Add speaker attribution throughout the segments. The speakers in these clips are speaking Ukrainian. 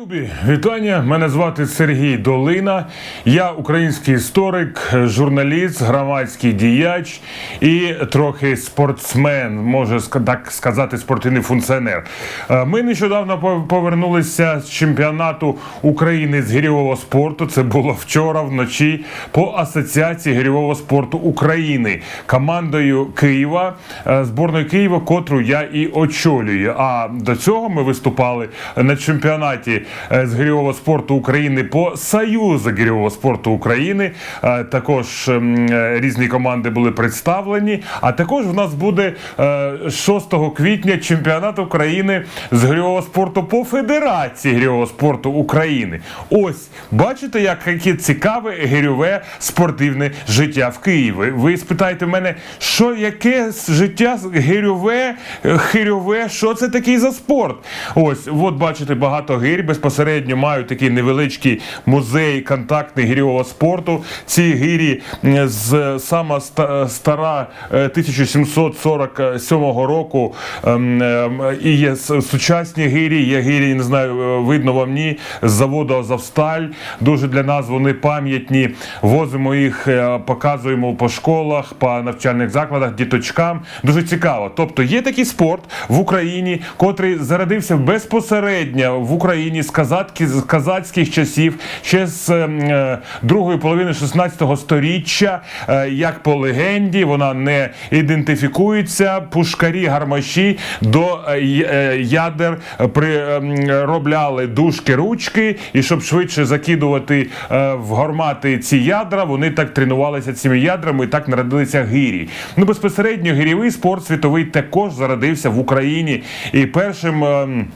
Speaker 1: Любі, вітання. Мене звати Сергій Долина. Я український історик, журналіст, громадський діяч і трохи спортсмен, може так сказати, спортивний функціонер. Е, Ми нещодавно пов- повернулися з чемпіонату України з гірьового спорту. Це було вчора вночі по асоціації гірьового спорту України командою Києва, е, зборною Києва, котру я і очолюю. А до цього ми виступали на чемпіонаті е, з гірьового спорту України по Союзу гірьового спорту України. Е, Також ем, е, різні команди були представлені. А також в нас буде е, 6 квітня чемпіонат України з гірьового спорту по Федерації гірьового спорту України. Ось бачите, як яке цікаве гірьове спортивне життя в Києві. Ви спитаєте мене, що яке життя гирьове, хирьове, що це такий за спорт? Ось, от бачите, багато гирь безпосередньо мають такий невеличкий музей контактний гірьового спорту. Ці гирі з сама стара е, 1747 року ем, ем, і є сучасні гирі, є гирі, не знаю, е, видно вам ні, з заводу Азовсталь. Дуже для нас вони пам'ятні. Возимо їх, е, показуємо по школах, по навчальних закладах, діточкам. Дуже цікаво. Тобто є такий спорт в Україні, котрий зародився безпосередньо в Україні з казатки з казацьких часів, ще з ем, е, другої половини 16 сторіччя. Е, Як по легенді, вона не ідентифікується. Пушкарі гармаші до е, е, ядер приробляли дужки ручки, і щоб швидше закидувати е, в гармати ці ядра, вони так тренувалися цими ядрами, і так народилися гирі. Ну безпосередньо гірєвий спорт світовий також зародився в Україні. І першим. ем,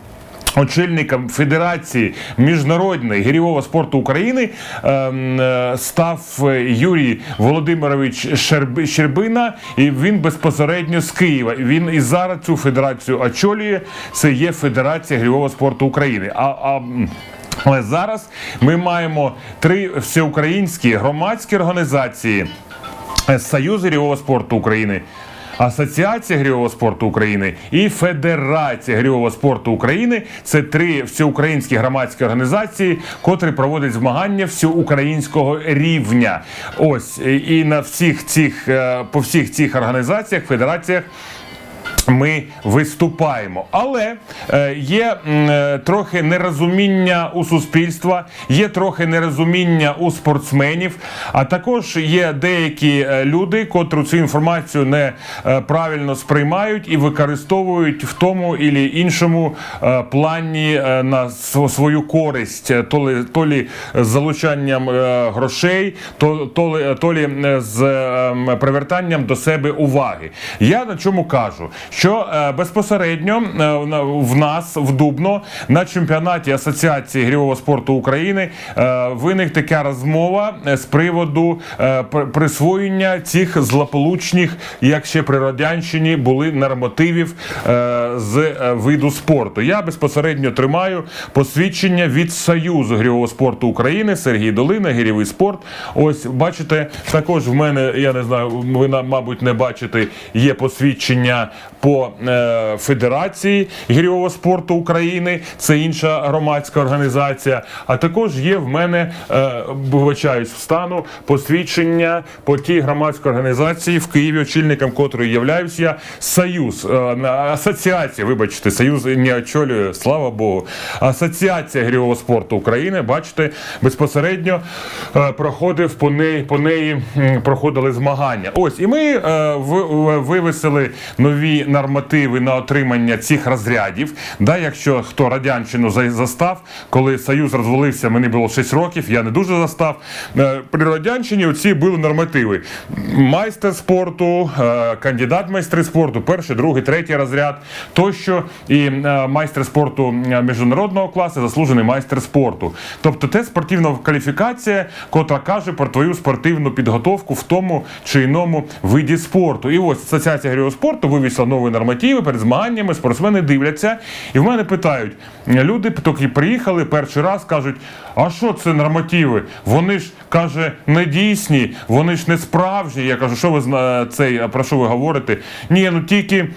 Speaker 1: Очільником Федерації міжнародної гірьового спорту України ем, е, став е, Юрій Володимирович Щербина, і він безпосередньо з Києва. Він і зараз цю федерацію очолює. Це є Федерація гірьового спорту України. А, а але зараз ми маємо три всеукраїнські громадські організації. Е, Союз гірьового спорту України. Асоціація гірьового спорту України і Федерація гірьового спорту України це три всеукраїнські громадські організації, котрі проводять змагання всеукраїнського рівня. Ось і- і на всіх цих е, по всіх цих організаціях, федераціях ми виступаємо. Але е, є е, трохи нерозуміння у суспільства, є трохи нерозуміння у спортсменів, а також є деякі е, люди, котрі цю інформацію не правильно сприймають і використовують в тому і іншому плані на св- свою користь, то ли, то лі з залучанням грошей, то, то, то лі з е, привертанням до себе уваги. Я на чому кажу, що е, безпосередньо е, в нас в Дубно на чемпіонаті Асоціації гірьового спорту України е, виник така розмова з приводу присвоєння цих злополучних, як ще при радянщині були нормативів з виду спорту. Я безпосередньо тримаю посвідчення від Союзу гірьового спорту України Сергій Долина, гірьовий спорт. Ось бачите, також в мене, я не знаю, ви мабуть не бачите, є посвідчення по е, Федерації гірьового спорту України. Це інша громадська організація. А також є в мене, е, вибачаюсь, встану посвідчення по тій громадській організації в Києві, очільником котрої являюсь я Союз, е, асоціація, вибачте, Союз не очолює, слава Богу. Асоціація гірьового спорту України, бачите, безпосередньо проходив по неї, по неї проходили змагання. Ось, і ми в- в- вивесили нові нормативи на отримання цих розрядів. Да, якщо хто радянщину застав, коли Союз розвалився, мені було 6 років, я не дуже застав. Е, При радянщині оці були нормативи: майстер спорту, е, кандидат майстри спорту, перший, другий, третій розряд, тощо і е, майстер спорту міжнародного класу, заслужений майстер спорту. Тобто це спортивна кваліфікація, котра каже про твою спортивну підготовку в тому чи іному виді спорту. І ось Асоціація гірьового спорту вивісила нові нормативи перед змаганнями, спортсмени дивляться. І в мене питають, люди тільки приїхали перший раз, кажуть, а що це нормативи? Вони ж каже, не дійсні, вони ж не справжні. Я кажу, що ви цей, про що ви говорите? Ні, ну тільки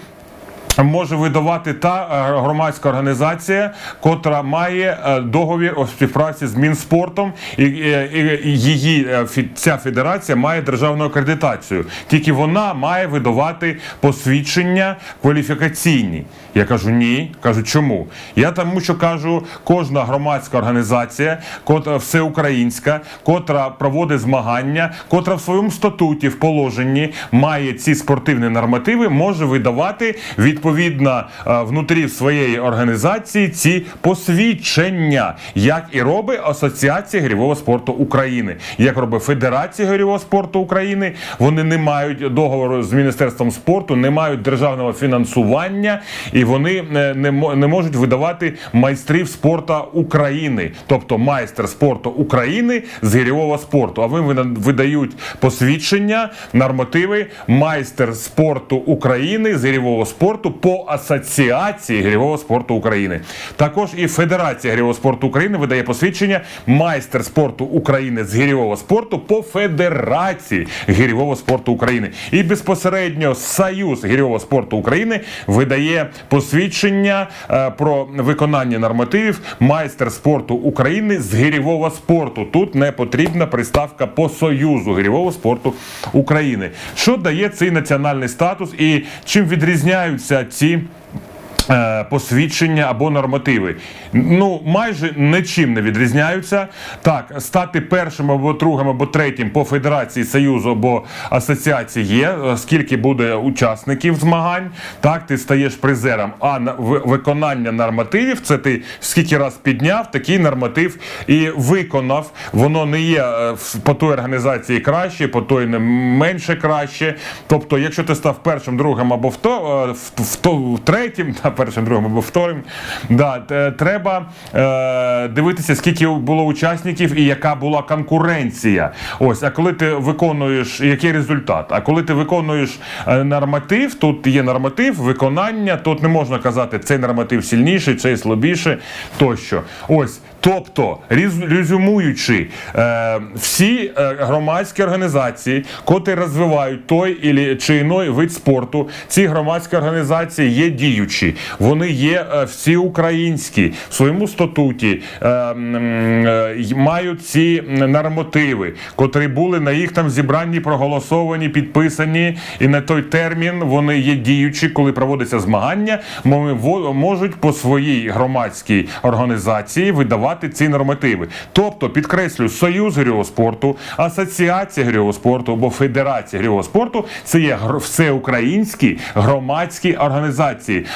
Speaker 1: може видавати та е, громадська організація, котра має е, договір у співпраці з Мінспортом, і, е, її ця федерація має державну акредитацію. Тільки вона має видавати посвідчення кваліфікаційні. Я кажу ні. Кажу, чому? Я тому, що кажу, кожна громадська організація, котра всеукраїнська, котра проводить змагання, котра в своєму статуті в положенні має ці спортивні нормативи, може видавати відповідно е, внутрі своєї організації ці посвідчення, як і робить Асоціація гірьового спорту України, як робить Федерація гірьового спорту України. Вони не мають договору з міністерством спорту, не мають державного фінансування, і вони е, не, не можуть видавати майстрів спорту України, тобто майстер спорту України з гірьового спорту. А ви видають посвідчення, нормативи майстер спорту України з гірьового спорту по асоціації гірьового спорту України. Також і Федерація гірьового спорту України видає посвідчення майстер спорту України з гірьового спорту по Федерації гірьового спорту України. І безпосередньо Союз гірьового спорту України видає посвідчення е, про виконання нормативів майстер спорту України з гірьового спорту. Тут не потрібна приставка по Союзу гірьового спорту України. Що дає цей національний статус і чим відрізняються ці? Е, Посвідчення або нормативи. Ну, майже нічим не відрізняються. Так, стати першим або другим, або третім по Федерації Союзу або асоціації є, е, скільки буде учасників змагань, так, ти стаєш призером. А на виконання нормативів це ти скільки раз підняв, такий норматив і виконав. Воно не є е, по той організації краще, по той не менше краще. Тобто, якщо ти став першим, другим або вто, е, в, в, в, третім, та першим, другим або вторим, да, треба е, дивитися, скільки було учасників і яка була конкуренція. Ось, а коли ти виконуєш, який результат? А коли ти виконуєш е, норматив, тут є норматив, виконання, тут не можна казати, цей норматив сильніший, цей слабіший тощо. Ось. Тобто, резюмуючи, е, всі е, громадські організації, котрі розвивають той чи іной вид спорту, ці громадські організації є діючі, вони є е, всі українські в своєму статуті, е, е, мають ці нормативи, котрі були на їх там зібранні, проголосовані, підписані, і на той термін вони є діючі, коли проводиться змагання, можуть по своїй громадській організації видавати ці нормативи. Тобто, підкреслю, Союз гірьового спорту, Асоціація гірьового спорту або Федерація гірьового спорту це є всеукраїнські громадські організації.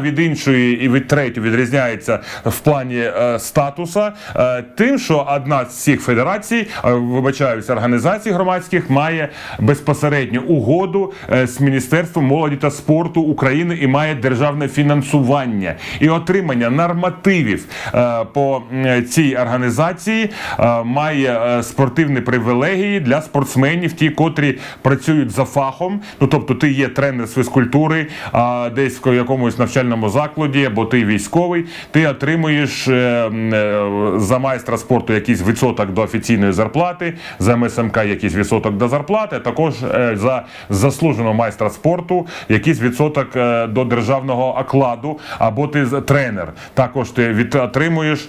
Speaker 1: Від іншої і від третьої відрізняється в плані е, статуса, е, тим, що одна з цих федерацій, е, вибачаюся, організацій громадських має безпосередню угоду е, з Міністерством молоді та спорту України і має державне фінансування і отримання нормативів е, по цій організації е, має е, спортивні привілегії для спортсменів, ті, котрі працюють за фахом. Ну тобто, ти є тренер з фізкультури, а десь в якомусь навчальному закладі, або ти військовий, ти отримуєш е, е, за майстра спорту якийсь відсоток до офіційної зарплати, за МСМК якийсь відсоток до зарплати, а також е, за заслуженого майстра спорту якийсь відсоток до державного окладу, або ти тренер. Також ти від, отримуєш.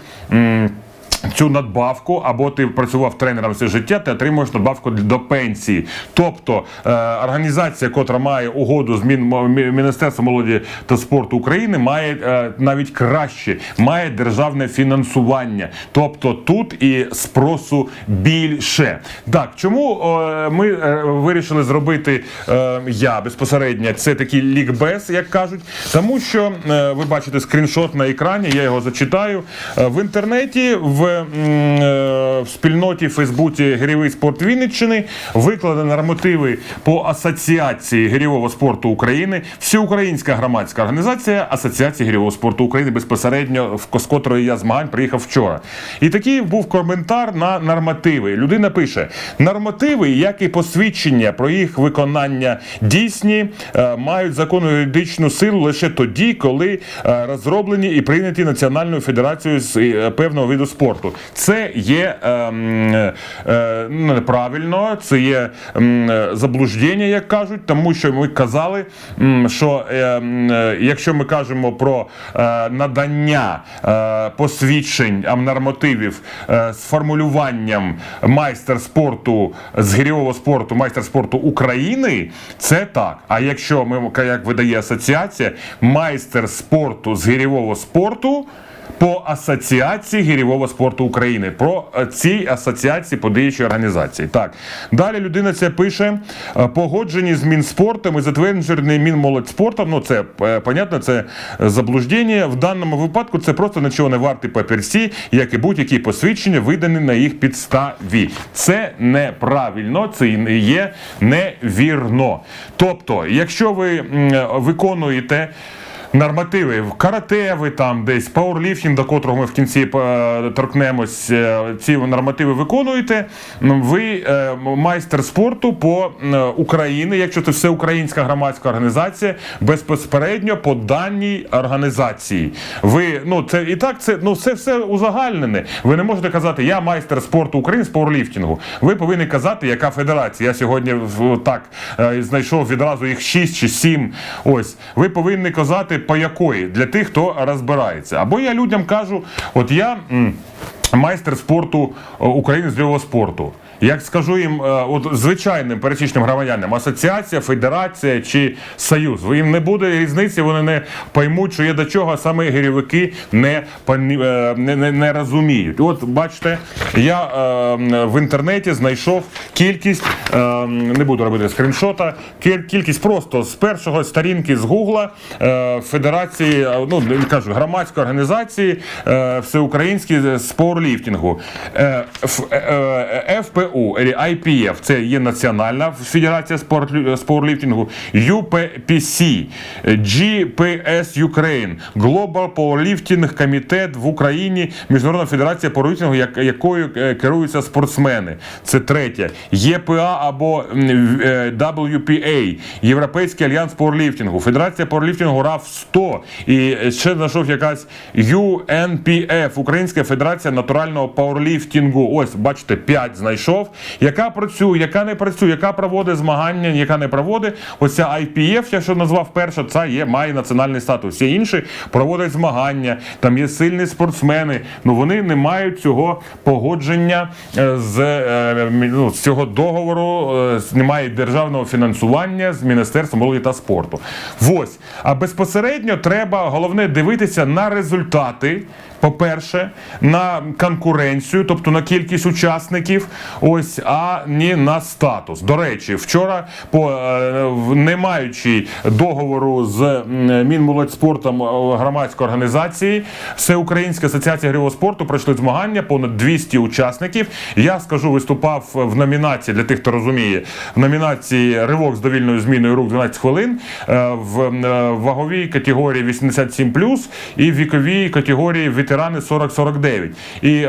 Speaker 1: Цю надбавку, або ти працював тренером все життя, ти отримуєш надбавку до пенсії. Тобто е, організація, котра має угоду з Мін, Міністерством молоді та спорту України, має е, навіть краще, має державне фінансування. Тобто тут і спросу більше. Так, чому е, ми е, вирішили зробити е, я безпосередньо це такий лікбез, як кажуть, тому що е, ви бачите скріншот на екрані, я його зачитаю. Е, в інтернеті в, е, в спільноті Фейсбуці Гірєвий спорт Вінниччини викладені нормативи по асоціації гірьового спорту України, всеукраїнська громадська організація Асоціації гірьового спорту України безпосередньо в котрої я змагань приїхав вчора. І такий був коментар на нормативи. Людина пише: нормативи, як і посвідчення про їх виконання дійсні, е, мають законну юридичну силу лише тоді, коли е, розроблені і прийняті Національною федерацією з певного виду спорту. Спорту. Це є ем, е, е, неправильно, це є е, заблуждення, як кажуть, тому що ми казали, що ем, е, якщо ми кажемо про е, надання е, посвідчень нормативів е, з формулюванням майстер спорту з гірьового спорту, майстер спорту України, це так. А якщо ми як видає асоціація, майстер спорту з гірьового спорту. По асоціації гірьового спорту України про е, цій асоціації подіючої організації. Так далі людина це пише е, погоджені з Мінспортом і затверджений Мінмолодьспортом. Ну це е, понятно, це заблуждення. В даному випадку це просто нічого не вартий папірці, як і будь-які посвідчення, видані на їх підставі. Це неправильно, це є невірно. Тобто, якщо ви виконуєте. Нормативи в карате, ви там десь пауерліфтинг, до котрого ми в кінці е, торкнемось, е, ці нормативи виконуєте. Ви е, майстер спорту по Україні, якщо це всеукраїнська громадська організація, безпосередньо по даній організації. Ви ну це і так це ну це все узагальнене. Ви не можете казати, я майстер спорту України з пауерліфтингу. Ви повинні казати, яка федерація. Я сьогодні так знайшов відразу їх 6 чи 7. Ось ви повинні казати по якої для тих, хто розбирається. Або я людям кажу, от я. Майстер спорту е, України з лівого спорту. Як скажу їм, е, от звичайним пересічним громадянам, асоціація, федерація чи союз, їм не буде різниці, вони не поймуть, що є до чого, саме гірівики не, е, не, не, не розуміють. От бачите, я е, в інтернеті знайшов кількість, е, не буду робити скріншота, кількість просто з першого сторінки з Гугла е, Федерації, е, ну кажу, громадської організації е, всеукраїнські з пауерліфтингу. Е, е, е, ФПУ, е, IPF, це є Національна Федерація з пауерліфтингу, UPPC, GPS Ukraine, Global Powerlifting Комітет в Україні, Міжнародна федерація пауерліфтингу, якою е, керуються спортсмени. Це третє. ЄПА або м, е, WPA, Європейський альянс пауерліфтингу, Федерація пауерліфтингу РАФ 100 і ще знайшов якась UNPF, Українська Федерація натурального пауерліфтингу. Ось, бачите, 5 знайшов. Яка працює, яка не працює, яка проводить змагання, яка не проводить. Оця IPF, я що назвав перша, це є, має національний статус. Всі інші проводять змагання, там є сильні спортсмени. Ну вони не мають цього погодження е, з, е, ну, з цього договору, е, немає державного фінансування з Міністерством молоді та спорту. Ось. А безпосередньо треба головне дивитися на результати. По-перше, на конкуренцію, тобто на кількість учасників, ось, а не на статус. До речі, вчора, по е, не маючи договору з Мінмолодьспортом е, громадської організації, Всеукраїнська асоціація грівого спорту пройшли змагання, понад 200 учасників. Я скажу, виступав в номінації для тих, хто розуміє, в номінації ривок з довільною зміною рук 12 хвилин е, в ваговій категорії 87+, і в віковій категорії ветерани 40-49. І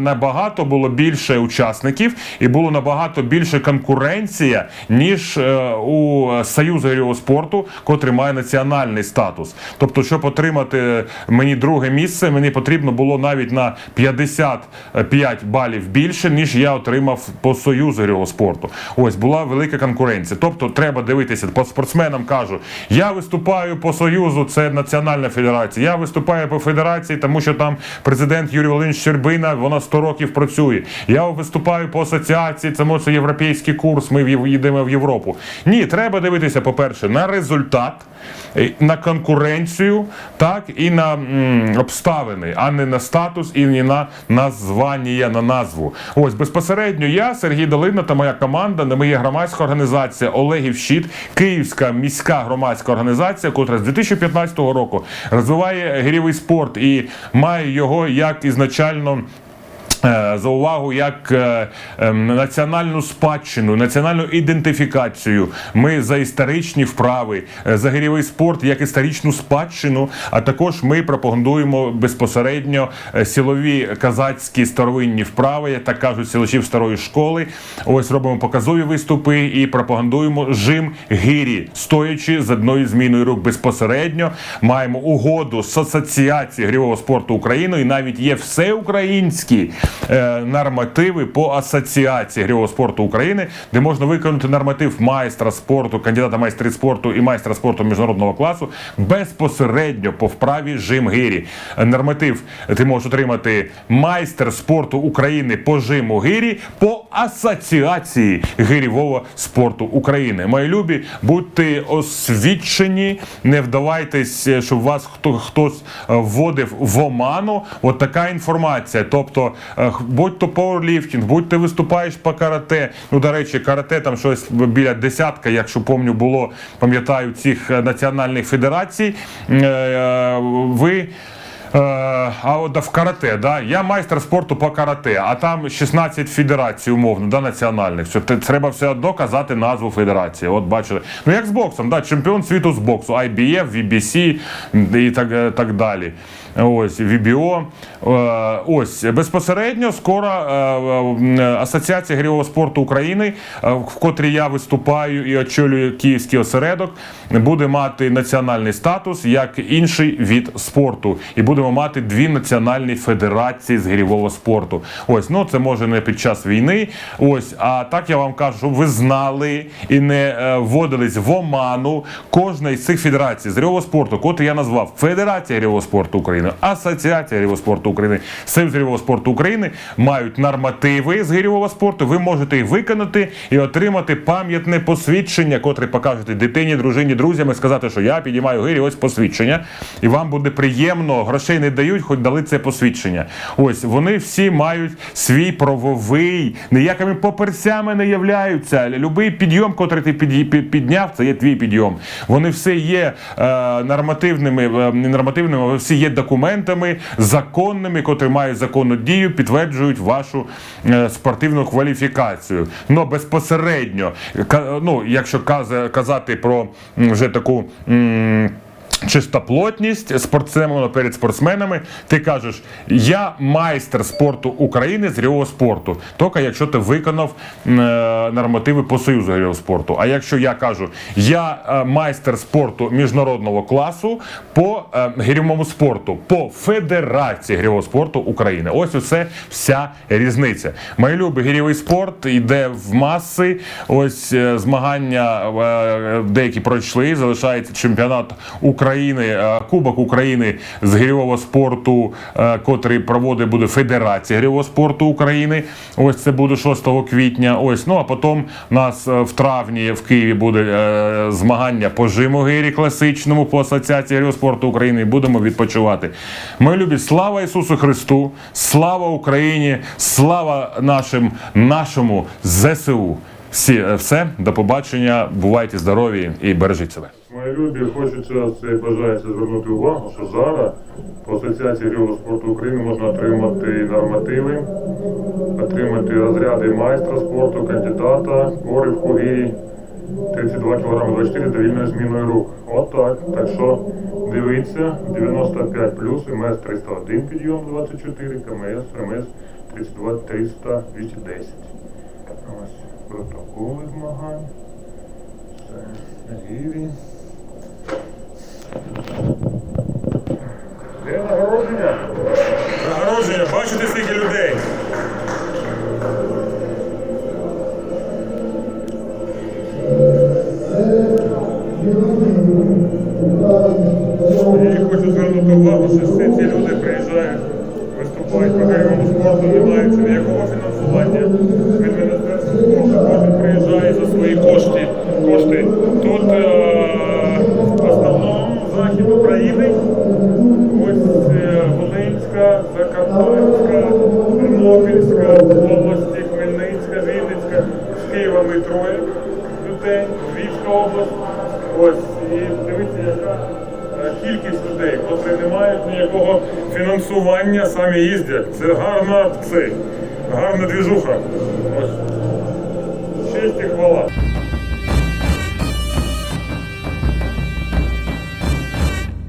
Speaker 1: набагато було більше учасників, і було набагато більше конкуренція, ніж е, у Союзу гірьового спорту, котрий має національний статус. Тобто, щоб отримати мені друге місце, мені потрібно було навіть на 55 балів більше, ніж я отримав по Союзу гірьового спорту. Ось була велика конкуренція. Тобто, треба дивитися по спортсменам. Кажу, я виступаю по Союзу, це національна федерація. Я виступаю по федерації, тому що там президент Юрій Володимирович Щербина, вона 100 років працює. Я виступаю по асоціації, це може європейський курс. Ми їдемо в Європу. Ні, треба дивитися, по-перше, на результат, е, на конкуренцію, так і на м, обставини, а не на статус і не на названня, на назву. Ось безпосередньо я, Сергій Долина та моя команда, не моя громадська організація Олегів Щит, Київська міська громадська організація, котра з 2015 року розвиває гірєвий спорт і має його як ізначально за увагу як е, ем, національну спадщину, національну ідентифікацію. Ми за історичні вправи, е, за гирьовий спорт як історичну спадщину. А також ми пропагандуємо безпосередньо е, силові казацькі старовинні вправи, як так кажуть силачів старої школи. Ось робимо показові виступи і пропагандуємо жим гирі, стоячи з одною зміною рук безпосередньо. Маємо угоду з асоціацією грівого спорту України, і навіть є всеукраїнські е, нормативи по асоціації грівого спорту України, де можна виконати норматив майстра спорту, кандидата майстри спорту і майстра спорту міжнародного класу безпосередньо по вправі жим гирі. Е, Норматив ти можеш отримати майстер спорту України по жиму гирі по асоціації гирівого спорту України. Мої любі, будьте освічені, не вдавайтесь, е, щоб вас хто хтось е, вводив в оману. От така інформація. Тобто, е, будь то пауерліфтинг, будь ти виступаєш по карате. Ну, до речі, карате там щось біля десятка, якщо помню, було, пам'ятаю, цих е, національних федерацій. Е, е, Ви. Е, а от в карате, да? я майстер спорту по карате, а там 16 федерацій умовно, да, національних. Що треба все одно казати назву федерації. От бачили. Ну як з боксом, да, чемпіон світу з боксу, IBF, VBC і так, е, так далі. Ось VBO. Е, Ось безпосередньо скоро е, Асоціація грівого спорту України, е, в котрій я виступаю і очолюю Київський осередок, буде мати національний статус як інший від спорту, і будемо мати дві національні федерації з грівого спорту. Ось ну це може не під час війни. Ось, а так я вам кажу, ви знали і не вводились в оману кожна із цих федерацій з грівого спорту, котрі я назвав Федерація грівого спорту України, Асоціація грівого спорту України, Союз грівого спорту України мають нормативи з гирьового спорту. Ви можете їх виконати і отримати пам'ятне посвідчення, котре покажете дитині, дружині, друзям і сказати, що я підіймаю гирі, ось посвідчення. І вам буде приємно, грошей не дають, хоч дали це посвідчення. Ось вони всі мають свій правовий, ніякими поперсями не являються. Любий підйом, котрий ти підняв, це є твій підйом. Вони все є е, нормативними, е, нормативними, всі є документами законними, котрі мають законну дію, підтверджують вашу е, спортивну кваліфікацію. Ну безпосередньо, ну, якщо каза- казати про вже таку. Чистоплотність спортсменами перед спортсменами. Ти кажеш, я майстер спорту України з грівого спорту. Тільки якщо ти виконав е, нормативи по союзу грівого спорту. А якщо я кажу, я е, майстер спорту міжнародного класу по е, грівому спорту, по Федерації грівого спорту України. Ось усе вся різниця. Мої любі гірєвий спорт йде в маси. Ось змагання деякі пройшли. Залишається чемпіонат України, е, Кубок України з гірьового спорту, е, котрий проводить буде Федерація гірьового спорту України. Ось це буде 6 квітня. Ось ну а потім нас е, в травні в Києві буде змагання по жиму гирі класичному по асоціації гірьового спорту України. Будемо відпочивати. Ми любі, слава Ісусу Христу, слава Україні, слава нашим нашому ЗСУ. Всі, все, до побачення, бувайте здорові і бережіть себе. Мої любі, хочеться це бажається звернути увагу, що зараз по Асоціації спорту України можна отримати нормативи, отримати розряди майстра спорту, кандидата, поривку гірі 32 кг 24 та вільною зміною рук. От так. Так що дивіться, 95 плюс, МС 301 підйом 24, КМС, РМС 32 300 210. Ось протоколи змагань. Це гірі. Де нагородження? Нагородження, бачите скільки людей. Я хочу звернути увагу, що всі ці люди приїжджають, виступають по гайовому спорту, не маючи ніякого фінансування фінансування, самі їздять. Це гарна це, гарна двіжуха.